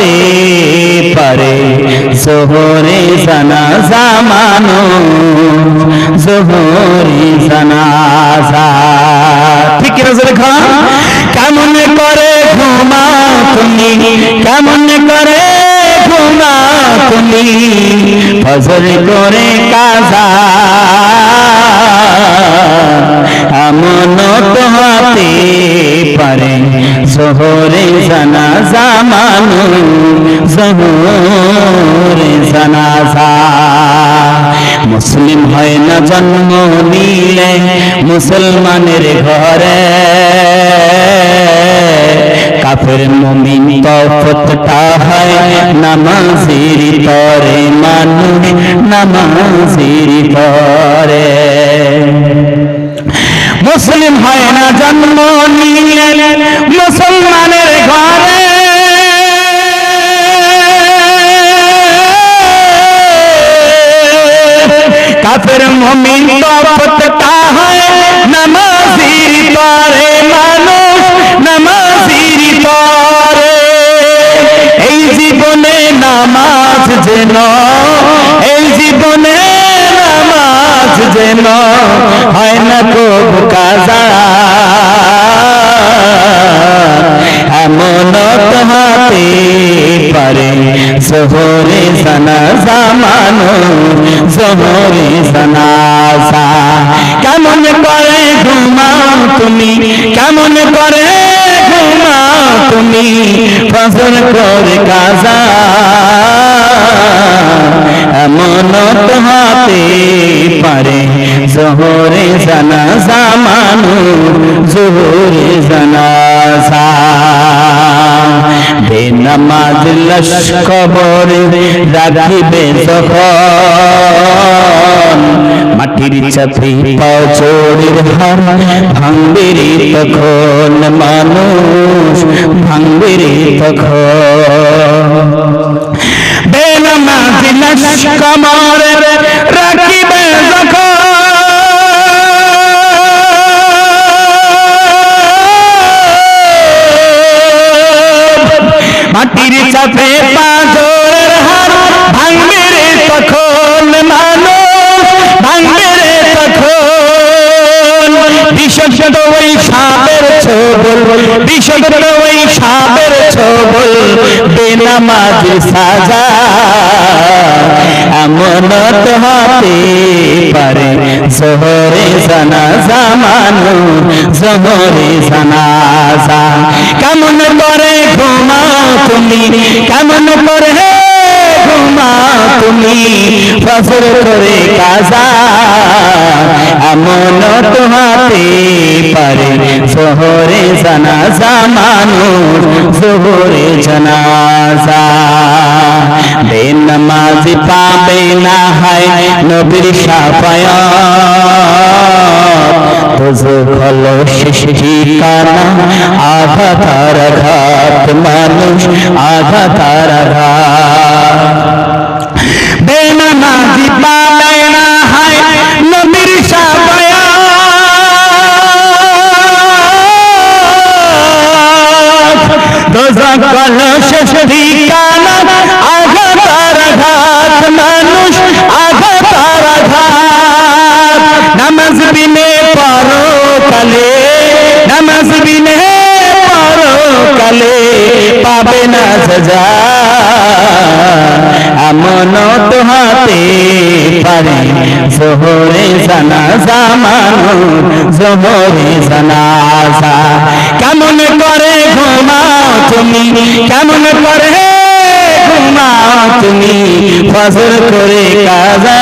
হাতে পারে। জোহরে জানাজা মানো জোহরে জানাজা ঠিক খান কেমন করে ঘুমা তুমি, কেমন করে ঘুমা তুমি, ফজর করে কাজা। এমন তো হাতে পারে জোহরে জানাজা মানু জোহরে জানাজা মুসলিম হয় না জন্ম নিলে মুসলমানের ঘরে। কাফের মুমিন তফতটা হয় নামাজির তরে মানুষ নামাজির তরে যেন, এই জীবনে নামাজ যেন হয় না কব কাজা। এমন হাতে পারে জোহরে জানাজা মানো জোহরে জানাজা। কেমন করে ঘুমাও তুমি, কেমন করে ঘুমাও তুমি ফসল করে কাজা। হাতে পারে জোহরে জানাজা মানো, জোহরে জানাজা। বেনামাজ লশ কবরে রাখিবে যখন, মাটির চাপি পাচড়ির হার ভাঙ্গিরি তখন মানুষ ভাঙ্গিরি তখন। বেনামাজ লশ বিষদ ওই সাপের ছবল বেনামাজির সাজা। এমন তো হাতে পারে জোহরে জানাজা মানু জোহরে জানাজা কেমন করে ঘুমাও তুমি, কেমন করে ঘুমাও তুমি ফসল করে কাজা। এমন তো হাতে পারে জোহরে জানাজা মানুষ, জোহরে জানাজা। বেনামাজি পাবে না হয় নবীর সাফায়া বুঝো ভালো শেষ ঠিকানা আধা তার মানুষ আধা তার দোজা কল ঠিকানা মানুষ বিনে পরো জোহরে জানাজা মানু জোহরে জানাজা কেমন করে তুমি কেমন করে ঘুমাও তুমি? ফজর করে কাজা।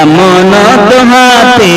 এমন তো হাতে